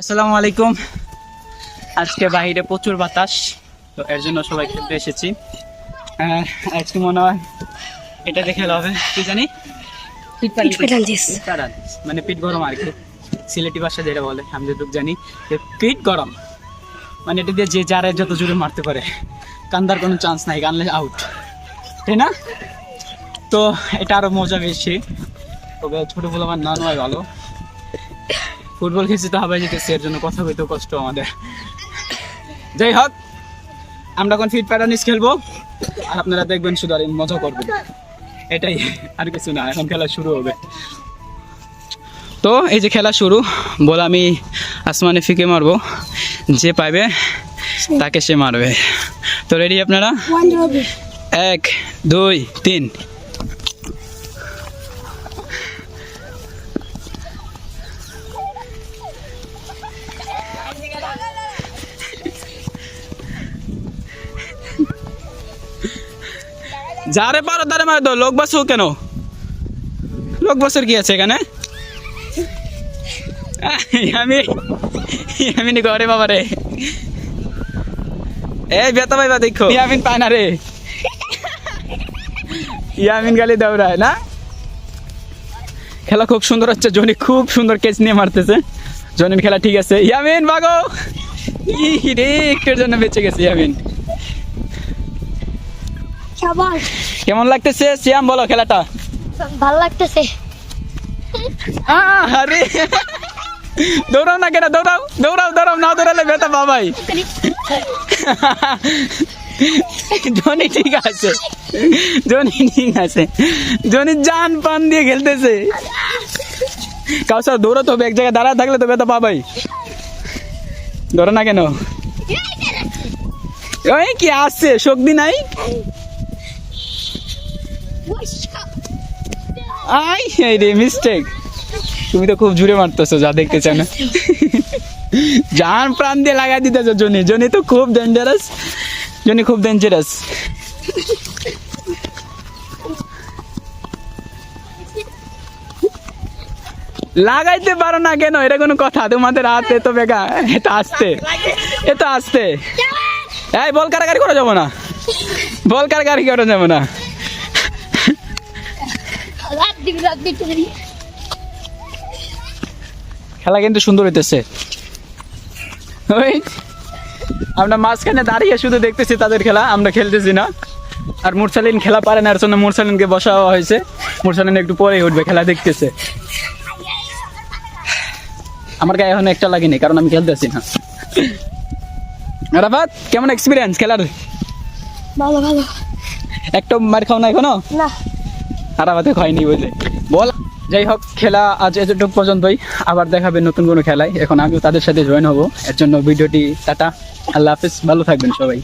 আসসালামু আলাইকুম। আজকে বাইরে প্রচুর বাতাস তো এর জন্য সবাই খেলতে এসেছি। আজকে মনে হয় এটা দেখে হবে। কি জানি? মানে পিট গরম আর কি। সিলেটি ভাষা যেটা বলে আমি যেটুকু জানি যে পিট গরম। মানে এটা দিয়ে যে যারে যত জোরে মারতে পারে কান্দার কোনো চান্স নাই কানলে আউট তাই না? তো এটা আরও মজা বেশি। তবে ছোট বলে আমার না নয় ভালো। ফুটবল খেলছি তো হাবাই যেতেছি এর জন্য কথা বলতেও কষ্ট আমাদের। যাই হোক আমরা এখন ফিট প্যাটার্নিস খেলব। আর আপনারা দেখবেন শুধু আর মজা করবেন। এটাই আর কিছু না এখন খেলা শুরু হবে। তো এই যে খেলা শুরু বল আমি আসমানে ফিকে মারবো। যে পাইবে তাকে সে মারবে। তো রেডি আপনারা? এক দুই তিন। যারে পারো তারে মার দাও লোক বাসু কেন? লোক বাসের কি আছে এখানে? আমি আমি নি ঘরে বাবা রে। এই বেতা ভাইবা দেখো। ইয়ামিন পায় না রে। ইয়ামিন গালি দৌড়ায় না? খেলা খুব সুন্দর হচ্ছে জনি খুব সুন্দর কেচ নিয়ে মারতেছে। জনির খেলা ঠিক আছে। ইয়ামিন বাগো! রে একটুর জন্য বেঁচে গেছে ইয়ামিন। কেমন লাগতেছে? সিয়াম বলো খেলাটা। ভালো লাগতেছে। আরে। দৌড়াও না কেন? দৌড়াও দৌড়াও দৌড়াও না দৌড়ালে বেতা বাবাই জনি ঠিক আছে। জনি ঠিক আছে। জনি জান পান দিয়ে খেলতেছে। কাউসার দৌড়াতে হবে এক জায়গায় দাঁড়া থাকলে তো বেতা পাবাই। ধরো না কেন? ওই কি আসছে শক্তি নাই? আই রে মিস্টেক তুমি তো খুব জুড়ে মারতেছো, যা দেখতে চাও না জান প্রাণ দিয়ে লাগাই দিতেছো, জনি। জনি তো খুব ডেঞ্জারাস জনি খুব ডেঞ্জারাস লাগাইতে পারো না কেন? এটা কোনো কথা। তোমাদের হাতে তো বেগা। এটা আসতে। এটা আসতে। এই, বল কারাগারি করা যাব না। বল কারাগারি করা যাব না। রাত দিবি খেলা কিন্তু সুন্দর হইতেছে। ওই আমরা মাঝখানে দাঁড়িয়ে শুধু দেখতেছি তাদের খেলা আমরা খেলতেছি না। আর মুরসালিন খেলা পারে না এর জন্য মুরসালিনকে বসা হয়েছে। মুরসালিন একটু পরেই উঠবে খেলা দেখতেছে। আমার গায়ে এখন একটা লাগেনি কারণ আমি খেলতেছি না। রাফাত কেমন এক্সপিরিয়েন্স খেলার? ভালো ভালো। একটা মার খাও না এখনও? না। আর আমাদের হয়নি বুঝলে বল। যাই হোক খেলা আজ এতটুকু পর্যন্তই। আবার দেখাবে নতুন কোনো খেলায়। এখন আমিও তাদের সাথে জয়েন হব। এর জন্য ভিডিওটি টাটা। আল্লাহ হাফিজ। ভালো থাকবেন সবাই।